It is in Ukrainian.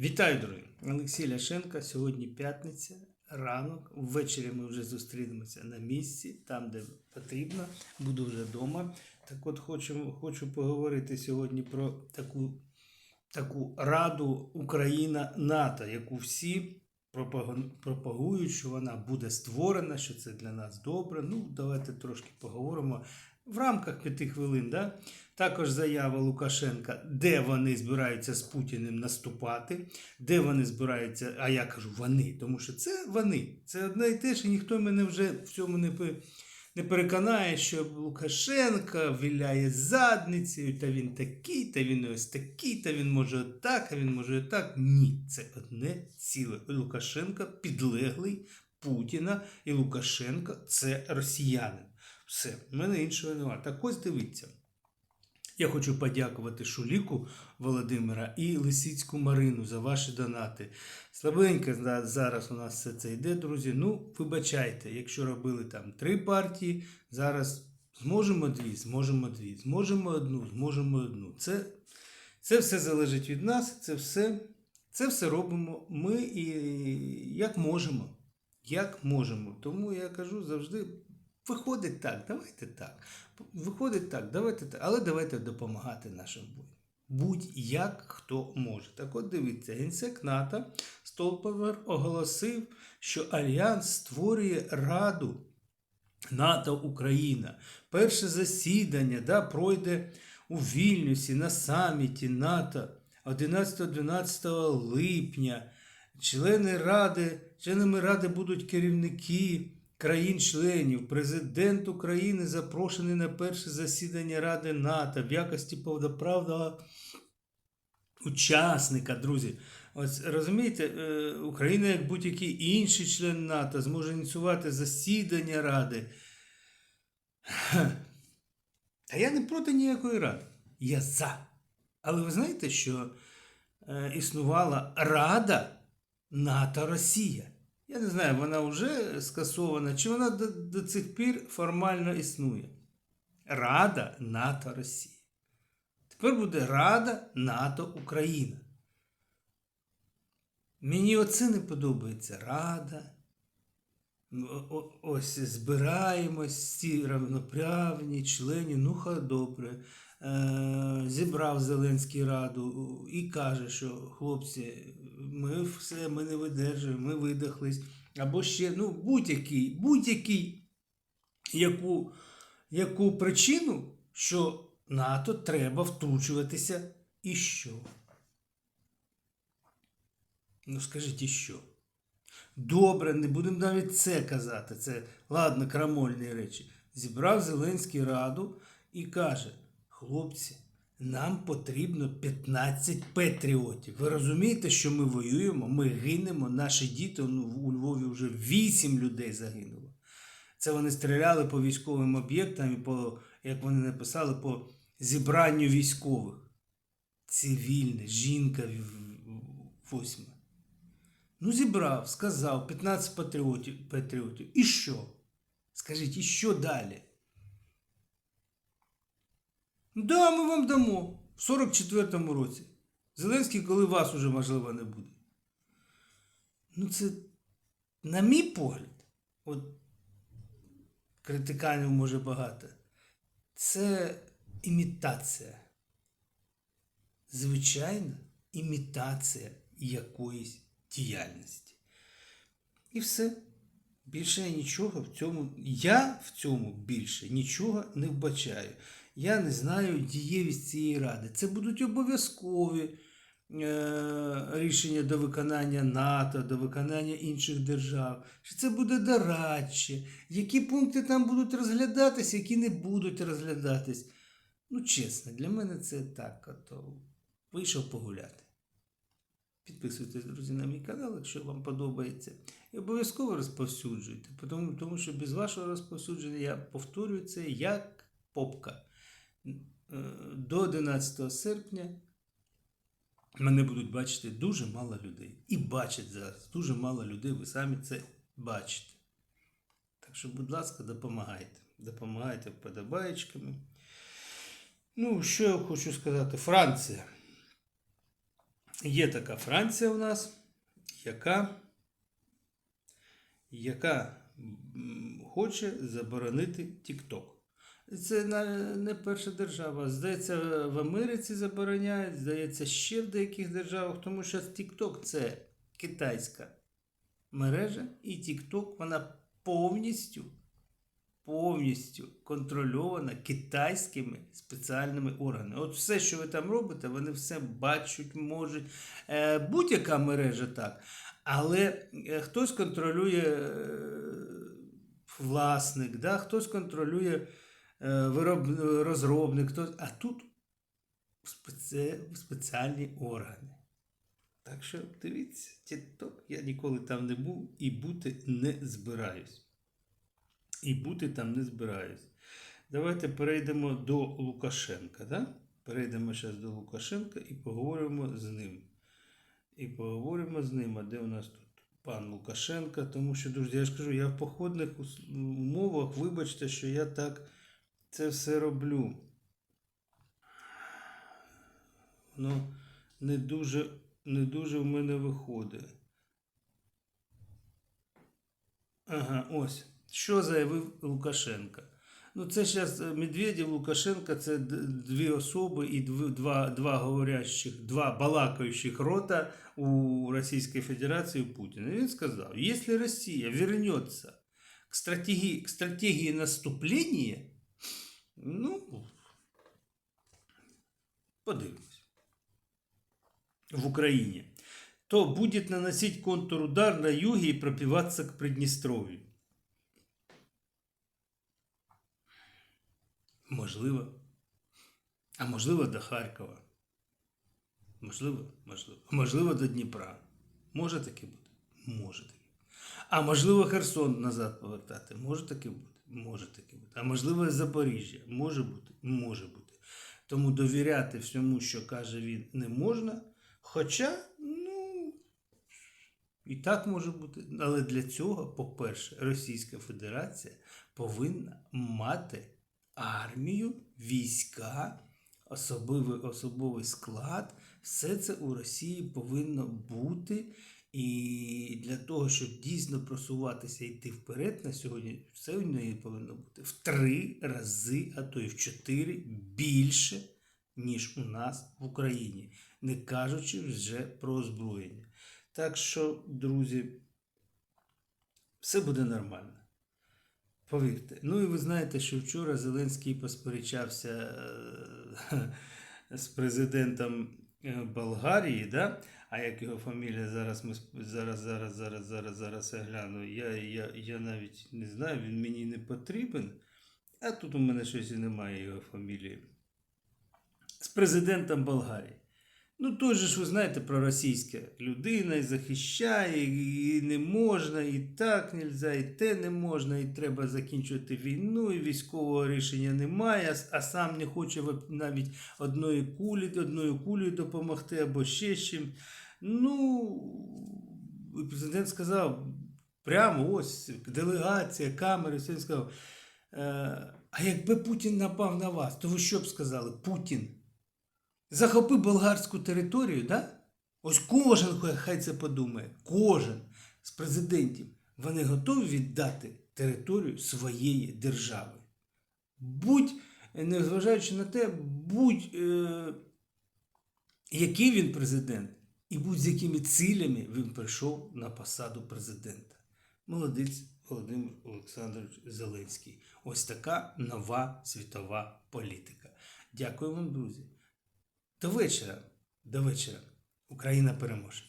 Вітаю, дорогі! Олексій Ляшенко. Сьогодні п'ятниця, ранок. Ввечері ми вже зустрінемося на місці, там, де потрібно. Буду вже вдома. Так от хочу, хочу поговорити сьогодні про таку, таку раду Україна-НАТО, яку всі пропагують, що вона буде створена, що це для нас добре. Ну, давайте трошки поговоримо. В рамках п'яти хвилин, да? також заява Лукашенка, де вони збираються з Путіним наступати, де вони збираються, а я кажу вони, тому що це вони. Це одне і те і ніхто мене вже в цьому не, не переконає, що Лукашенка віляє задницею, та він такий, та він ось такий, та він може отак, а він може отак. Ні, це одне ціле. Лукашенко підлеглий Путіна, і Лукашенко це росіянин. Все, в мене іншого немає. Так ось дивіться. Я хочу подякувати Шуліку Володимира і Лисицьку Марину за ваші донати. Слабенько зараз у нас все це йде, друзі. Ну, вибачайте, якщо робили там три партії, зараз зможемо дві, зможемо дві, зможемо одну, зможемо одну. Це, це все залежить від нас, це все, це все робимо ми і як можемо. Як можемо. Тому я кажу завжди. Виходить так, давайте так. Виходить так, давайте так, але давайте допомагати нашим воїнам. Будь-як хто може. Так от дивіться, генсек НАТО Столповер оголосив, що Альянс створює Раду НАТО Україна. Перше засідання да, пройде у Вільнюсі на саміті НАТО 11-12 липня. Члени Ради, членами Ради будуть керівники країн-членів. Президент України запрошений на перше засідання Ради НАТО в якості повноправного учасника, друзі. Ось розумієте, е, Україна, як будь-який інший член НАТО, зможе ініціювати засідання Ради. Та я не проти ніякої ради. Я за. Але ви знаєте, що е, існувала Рада НАТО Росія. Я не знаю, вона вже скасована, чи вона до, до цих пір формально існує. Рада НАТО Росія. Тепер буде Рада НАТО Україна. Мені оце не подобається. Рада. Ось збираємось, всі равноправні, члені, ну ха добре. Е, зібрав Зеленський раду і каже, що хлопці, ми все, ми не видержуємо, ми видихлись. Або ще, ну, будь-який, будь-який, яку, яку причину, що НАТО треба втручуватися і що? Ну скажіть, і що? Добре, не будемо навіть це казати. Це ладно, крамольні речі. Зібрав Зеленський раду і каже: хлопці, нам потрібно 15 патріотів. Ви розумієте, що ми воюємо, ми гинемо, наші діти, ну, у Львові вже 8 людей загинуло. Це вони стріляли по військовим об'єктам і по, як вони написали, по зібранню військових. Цивільне, жінка восьма. Ну, зібрав, сказав, 15 патріотів, патріотів. І що? Скажіть, і що далі? Да, ми вам дамо в 44-му році. Зеленський, коли вас уже, можливо, не буде. Ну, це, на мій погляд, от критиканів може багато. Це імітація. Звичайна імітація якоїсь діяльності. І все. Більше я нічого в цьому. Я в цьому більше нічого не вбачаю. Я не знаю дієвість цієї ради. Це будуть обов'язкові е, рішення до виконання НАТО, до виконання інших держав. Чи це буде дорадче? Які пункти там будуть розглядатись, які не будуть розглядатись? Ну, чесно, для мене це так. Ото вийшов погуляти. Підписуйтесь, друзі, на мій канал, якщо вам подобається. І обов'язково розповсюджуйте, тому що без вашого розповсюдження я повторюю це як попка. Е, До 11 серпня мене будуть бачити дуже мало людей. І бачать зараз дуже мало людей, ви самі це бачите. Так що, будь ласка, допомагайте. Допомагайте вподобаєчками. Ну, що я хочу сказати? Франція. Є така Франція у нас, яка, яка хоче заборонити TikTok. Це не перша держава. Здається, в Америці забороняють, здається, ще в деяких державах, тому що TikTok це китайська мережа, і TikTok вона повністю, повністю контрольована китайськими спеціальними органами. От все, що ви там робите, вони все бачать, можуть. Е, будь-яка мережа так. Але е, хтось контролює е, власник, да? хтось контролює вироб, розробник, хтось, а тут спеці, спеціальні органи. Так що дивіться, TikTok, я ніколи там не був і бути не збираюсь. І бути там не збираюсь. Давайте перейдемо до Лукашенка. Да? Перейдемо зараз до Лукашенка і поговоримо з ним. І поговоримо з ним, а де у нас тут пан Лукашенка, тому що, друзі, я ж кажу, я в походних умовах, вибачте, що я так це все роблю. Ну, не дуже, не дуже в мене виходить. Ага, ось. Що заявив Лукашенка? Ну, це зараз Медведєв, Лукашенка це дві особи і два, два говорящих, два балакаючих рота у Російській Федерації у Путіна. Він сказав: якщо Росія вернеться к стратегии, к стратегии наступления, ну, подивимось, в Украине, то будет наносить контрудар на юге и пробиваться к Приднестровью. Можливо. А можливо, до Харкова. Можливо, можливо. Можливо, до Дніпра. Може таке бути? Може таке. А можливо, Херсон назад повертати. Може таке бути? Може таке бути. А можливо, Запоріжжя. Може бути? Може бути. Тому довіряти всьому, що каже він, не можна. Хоча, ну, і так може бути. Але для цього, по-перше, Російська Федерація повинна мати армію, війська, особливий, особовий склад. Все це у Росії повинно бути. І для того, щоб дійсно просуватися і йти вперед на сьогодні, все в неї повинно бути в три рази, а то й в чотири більше, ніж у нас в Україні, не кажучи вже про озброєння. Так що, друзі, все буде нормально. Повірте. Ну і ви знаєте, що вчора Зеленський посперечався е, з президентом е, Болгарії, да? А як його фамілія зараз ми зараз, зараз, зараз, зараз, зараз я гляну. Я, я, я навіть не знаю, він мені не потрібен. А тут у мене щось і немає його фамілії. З президентом Болгарії. Ну, той же ж ви знаєте про російське. Людина і захищає, і не можна, і так нельзя, і те не можна, і треба закінчувати війну, і військового рішення немає, а сам не хоче навіть одної кулі, одною кулею допомогти або ще чим. Ну, президент сказав прямо ось делегація, камери, все він сказав. Е, а якби Путін напав на вас, то ви що б сказали? Путін захопив болгарську територію, да? Ось кожен хай- це подумає. Кожен з президентів. Вони готові віддати територію своєї держави. Будь, незважаючи на те, будь е, який він президент, і будь з якими цілями він прийшов на посаду президента. Молодець Володимир Олександрович Зеленський. Ось така нова світова політика. Дякую вам, друзі. До вечора. До вечора. Україна переможе.